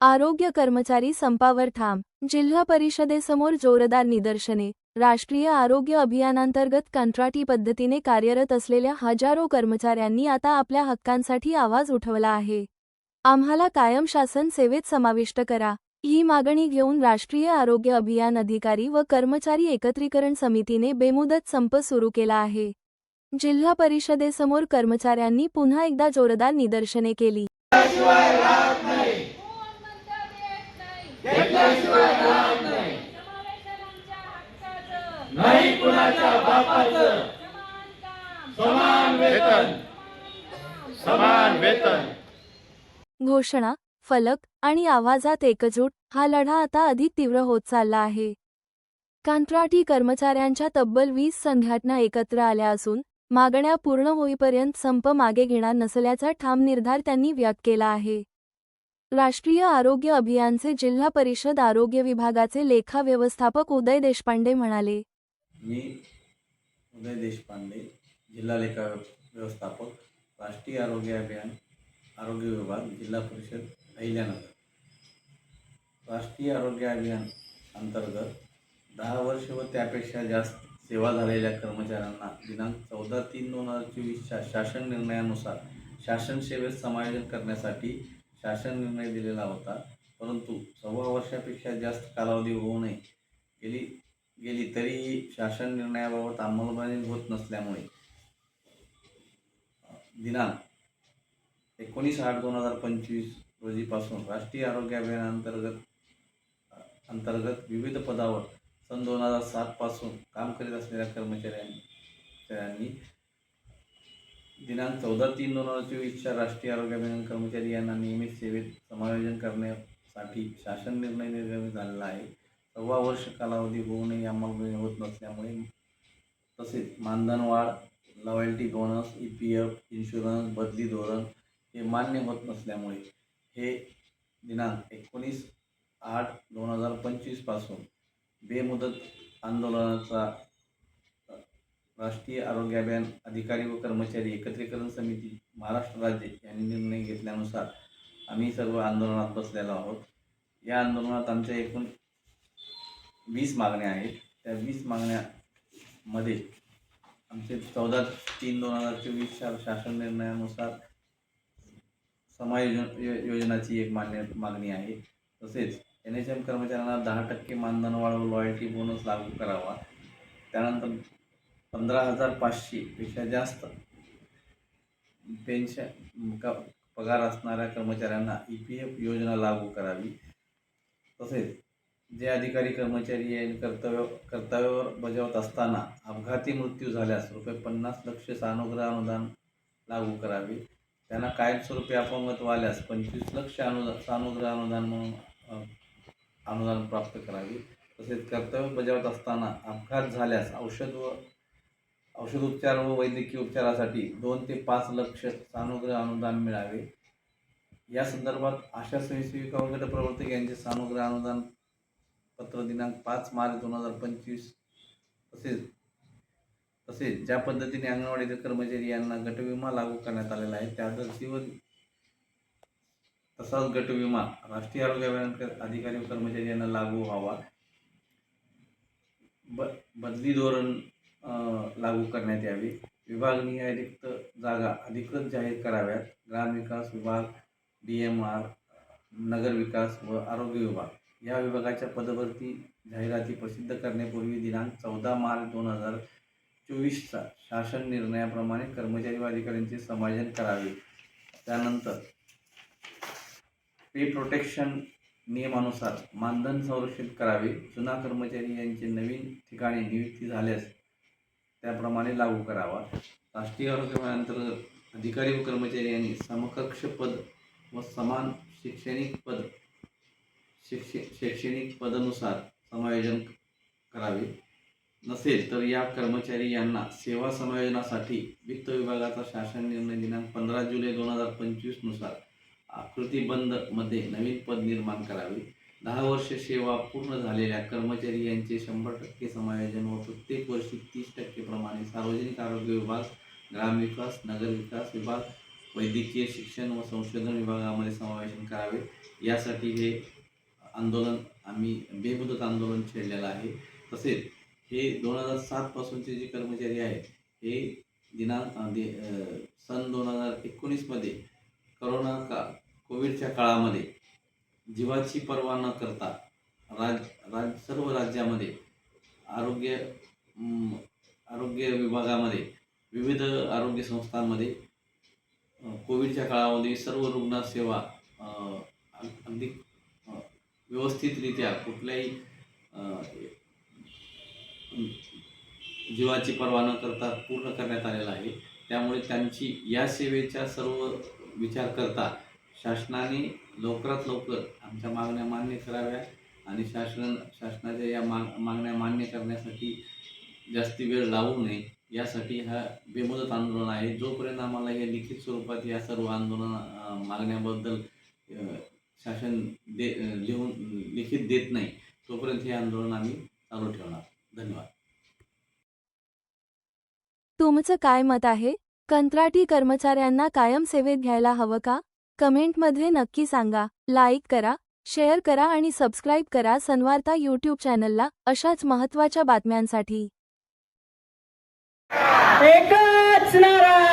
आरोग्य कर्मचारी संपावर ठाम. जिल्हा परिषदेसमोर जोरदार निदर्शने. राष्ट्रीय आरोग्य अभियानांतर्गत कंत्राटी पद्धतीने कार्यरत असलेल्या हजारो कर्मचाऱ्यांनी आता आपल्या हक्कांसाठी आवाज उठवला आहे. आम्हाला कायम शासन सेवेत समाविष्ट करा. ही मागणी घेऊन राष्ट्रीय आरोग्य अभियान अधिकारी व कर्मचारी एकत्रीकरण समितीने बेमुदत संप सुरू केला आहे. जिल्हा परिषदेसमोर कर्मचाऱ्यांनी पुन्हा एकदा जोरदार निदर्शने केली. नाही कुणाच्या बापाचं समान वेतन समान वेतन घोषणा फलक आणि आवाजात एकजूट हा लढा आता अधिक तीव्र होत चालला आहे. कंत्राटी कर्मचाऱ्यांच्या तब्बल वीस संघटना एकत्र आल्या असून मागण्या पूर्ण होईपर्यंत संप मागे घेणार नसल्याचा ठाम निर्धार त्यांनी व्यक्त केला आहे. राष्ट्रीय आरोग्य अभियानचे जिल्हा परिषद आरोग्य विभागाचे लेखा व्यवस्थापक उदय देशपांडे म्हणाले. मी उदय देशपांडे जिल्हा लेखा व्यवस्थापक राष्ट्रीय आरोग्य अभियान आरोग्य विभाग जिल्हा परिषद अहिल्यानगर. राष्ट्रीय आरोग्य अभियान अंतर्गत दहा वर्ष व त्यापेक्षा जास्त सेवा झालेल्या कर्मचाऱ्यांना दिनांक चौदा तीन दोन हजार चोवीसच्या शासन निर्णयानुसार शासन सेवेत समायोजन करण्यासाठी शासन निर्णय दिलेला होता. परंतु सव्वा वर्षापेक्षा जास्त कालावधी होऊ नये. गेली गेली तरीही शासन निर्णयाबाबत अंमलबजावणी होत नसल्यामुळे. दिनांक एकोणीस आठ दोन हजार पंचवीस रोजीपासून राष्ट्रीय आरोग्य अभियानांतर्गत अंतर्गत विविध पदावर सन दोन हजार सातपासून काम करीत असलेल्या कर्मचाऱ्यांनी कर्मचाऱ्यांनी दिनांक चौदा तीन दोन हजार चोवीसच्या राष्ट्रीय आरोग्य अभियान कर्मचारी यांना नियमित सेवेत समायोजन करण्यासाठी शासन निर्णय निर्गमित झालेला आहे. सव्वा वर्ष कालावधी होऊनही अंमलबजावणी होत नसल्यामुळे तसेच मानधन वाढ loyalty bonus E P F insurance बदली धोरण हे मान्य होत नसल्यामुळे हे दिनांक एकोणीस आठ दोन हजार पंचवीसपासून बेमुदत आंदोलनाचा राष्ट्रीय आरोग्य अभियान अधिकारी व कर्मचारी एकत्रीकरण समिती महाराष्ट्र राज्य यांनी निर्णय घेतल्यानुसार आम्ही सर्व आंदोलनात बसलेलो आहोत. या आंदोलनात आमच्या एकूण वीस मागण्या आहेत. त्या वीस मागण्यामध्ये आमचे चौदा तीन दोन हजार चोवीसच्या शासन निर्णयानुसार समायोजन यो योजनाची एक मान्य मागणी आहे. तसेच एन एच एम कर्मचाऱ्यांना दहा टक्के मानधन वाढ व लॉयल्टी बोनस लागू करावा. त्यानंतर पंधरा हजार पाचशेपेक्षा जास्त पेन्शन का पगार असणाऱ्या कर्मचाऱ्यांना ई पी एफ योजना लागू करावी. तसेच जे अधिकारी कर्मचारी कर्तव्य कर्तव्यावर बजावत असताना अपघाती मृत्यू झाल्यास रुपये पन्नास लक्ष सानुग्रह अनुदान लागू करावे. त्यांना कायमस्वरूपी अपंगत्व आल्यास पंचवीस लक्ष अनुदान सानुग्रह अनुदान म्हणून अनुदान प्राप्त करावे. तसेच कर्तव्य बजावत असताना अपघात झाल्यास औषध व औषध उपचार व वैद्यकीय उपचारासाठी दोन ते पाच लक्ष सानुग्रह अनुदान मिळावे. या संदर्भात आशा स्वयंसेविका व गटप्रवर्तक यांचे सानुग्रह अनुदान पत्र दिनांक पाच मार्च दोन हजार पंचवीस तसेच तसेच ज्या पद्धतीने अंगणवाडीतील कर्मचारी यांना गटविमा लागू करण्यात आलेला आहे त्या धर्तीवर तसाच गटविमा राष्ट्रीय आरोग्य अभियान अधिकारी व कर्मचारी यांना लागू व्हावा. ब बदली धोरण लागू करण्यात यावी. विभागनीय रिक्त जागा अधिकृत जाहीर कराव्यात. ग्रामविकास विभाग डी एम आर नगरविकास व आरोग्य विभाग. या विभागाच्या पदभरती जाहिराती प्रसिद्ध करण्यापूर्वी दिनांक चौदा मार्च दोन हजार चोवीसचा शासन निर्णयाप्रमाणे कर्मचारी व अधिकाऱ्यांचे समायोजन करावे. त्यानंतर पे प्रोटेक्शन नियमानुसार मानधन संरक्षित करावे. जुना कर्मचारी यांचे नवीन ठिकाणी नियुक्ती झाल्यास त्याप्रमाणे लागू करावा. राष्ट्रीय आरोग्य अंतर्गत अधिकारी व कर्मचारी यांनी समकक्ष पद व समान शैक्षणिक पद शिक्षे शैक्षणिक पदानुसार समायोजन करावे. नसेल तर या कर्मचारी यांना सेवा समायोजनासाठी वित्त विभागाचा शासन निर्णय दिनांक पंधरा जुलै दोन हजार पंचवीसनुसार आकृतीबंदमध्ये नवीन पद निर्माण करावे. दहा वर्ष सेवा पूर्ण झालेल्या कर्मचारी यांचे शंभर टक्के समायोजन व प्रत्येक वर्षी तीस टक्के प्रमाणे सार्वजनिक आरोग्य विभाग ग्रामविकास नगरविकास विभाग वैद्यकीय शिक्षण व संशोधन विभागामध्ये समावेशन करावे. यासाठी हे आंदोलन आम्ही बेमुदत आंदोलन छेडलेलं आहे. तसेच हे दोन हजार सातपासूनचे जे कर्मचारी आहेत हे दिनांक दे- सन दोन हजार एकोणीसमध्ये करोना का कोविडच्या काळामध्ये जीवाची पर्वा न करता राज राज सर्व राज्यामध्ये आरोग्य आरोग्य विभागामध्ये विविध आरोग्य संस्थांमध्ये कोविडच्या काळामध्ये सर्व रुग्णसेवा अगदी व्यवस्थितरित्या कुठल्याही जीवाची पर्वा न करता पूर्ण करण्यात आलेला आहे. त्यामुळे त्यांची या सेवेचा सर्व विचार करता शासनाने लवकरात लवकर आमच्या मागण्या मान्य कराव्या आणि शासन शासनाच्या या माग मागण्या मान्य करण्यासाठी जास्ती वेळ लावू नये यासाठी हा बेमुदत आंदोलन आहे. जोपर्यंत आम्हाला हे लिखित स्वरूपात या सर्व आंदोलन मागण्याबद्दल शासन दे लिहून लिखित देत नाही तोपर्यंत हे आंदोलन आम्ही चालू ठेवणार. धन्यवाद. तुमचं काय मत आहे? कंत्राटी कर्मचाऱ्यांना कायम सेवेत घ्यायला हवं का? कमेंटमध्ये नक्की सांगा लाईक करा शेअर करा आणि सबस्क्राईब करा सनवार्ता यूट्यूब चॅनलला अशाच महत्त्वाच्या बातम्यांसाठी. एकच नारा.